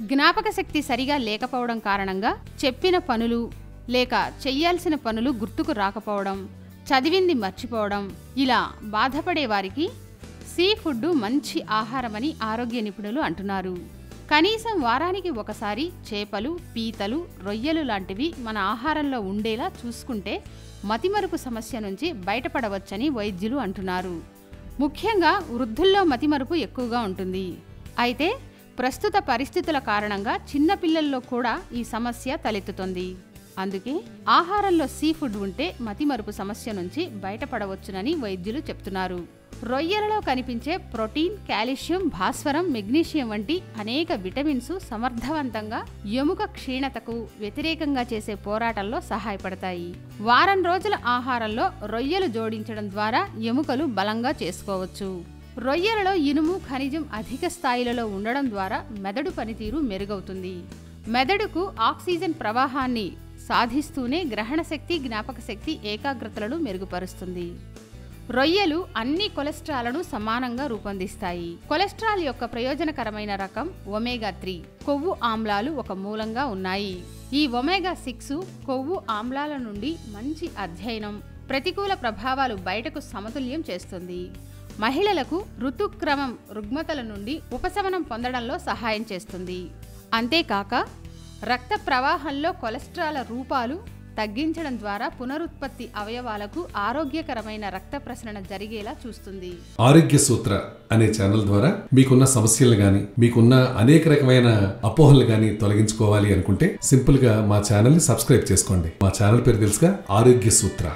జ్ఞాపక శక్తి సరిగా లేకపోవడం కారణంగా చెప్పిన పనులు లేక చెయ్యాల్సిన పనులు గుర్తుకు రాకపోవడం చదివింది మర్చిపోవడం ఇలా బాధపడే వారికి సీ ఫుడ్ మంచి ఆహారమని ఆరోగ్య నిపుణులు అంటున్నారు. కనీసం వారానికి ఒకసారి చేపలు పీతలు రొయ్యలు లాంటివి మన ఆహారంలో ఉండేలా చూసుకుంటే మతిమరుపు సమస్య నుంచి బయటపడవచ్చని వైద్యులు అంటున్నారు. ముఖ్యంగా వృద్ధుల్లో మతిమరుపు ఎక్కువగా ఉంటుంది. అయితే ప్రస్తుత పరిస్థితుల కారణంగా చిన్నపిల్లల్లో కూడా ఈ సమస్య తలెత్తుతుంది. అందుకే ఆహారంలో సీ ఫుడ్ ఉంటే మతిమరుపు సమస్య నుంచి బయటపడవచ్చునని వైద్యులు చెప్తున్నారు. రొయ్యలలో కనిపించే ప్రోటీన్ కాల్షియం భాస్వరం మెగ్నీషియం వంటి అనేక విటమిన్స్ సమర్థవంతంగా ఎముక క్షీణతకు వ్యతిరేకంగా చేసే పోరాటంలో సహాయపడతాయి. వారం రోజుల ఆహారంలో రొయ్యలు జోడించడం ద్వారా ఎముకలు బలంగా చేసుకోవచ్చు. రొయ్యలలో ఇనుము ఖనిజం అధిక స్థాయిలలో ఉండడం ద్వారా మెదడు పనితీరు మెరుగవుతుంది. మెదడుకు ఆక్సిజన్ ప్రవాహాన్ని సాధిస్తూనే గ్రహణ శక్తి జ్ఞాపక శక్తి ఏకాగ్రతలను మెరుగుపరుస్తుంది. రొయ్యలు అన్ని కొలెస్ట్రాల్ను సమానంగా రూపొందిస్తాయి. కొలెస్ట్రాల్ యొక్క ప్రయోజనకరమైన రకం ఒమేగా త్రీ. కొవ్వు ఆమ్లాలు ఒక మూలంగా ఉన్నాయి. ఈ ఒమేగా సిక్స్ కొవ్వు ఆమ్లాల నుండి మంచి అధ్యయనం ప్రతికూల ప్రభావాలు బయటకు సమతుల్యం చేస్తుంది. మహిళలకు ఋతుక్రమం రుగ్మతల నుండి ఉపశమనం పొందడంలో సహాయం చేస్తుంది. అంతేకాక రక్త ప్రవాహంలో కొలెస్ట్రాల రూపాలు తగ్గించడం ద్వారా పునరుత్పత్తి అవయవాలకు ఆరోగ్యకరమైన రక్త ప్రసరణ జరిగేలా చూస్తుంది. ఆరోగ్య సూత్ర అనే ఛానల్ ద్వారా మీకున్న సమస్యలు గాని మీకున్న అనేక రకమైన అపోహలు గాని తొలగించుకోవాలి అనుకుంటే సింపుల్గా మా ఛానల్ని సబ్స్క్రైబ్ చేసుకోండి. మా ఛానల్ పేరు తెలుసుగా ఆరోగ్య సూత్ర.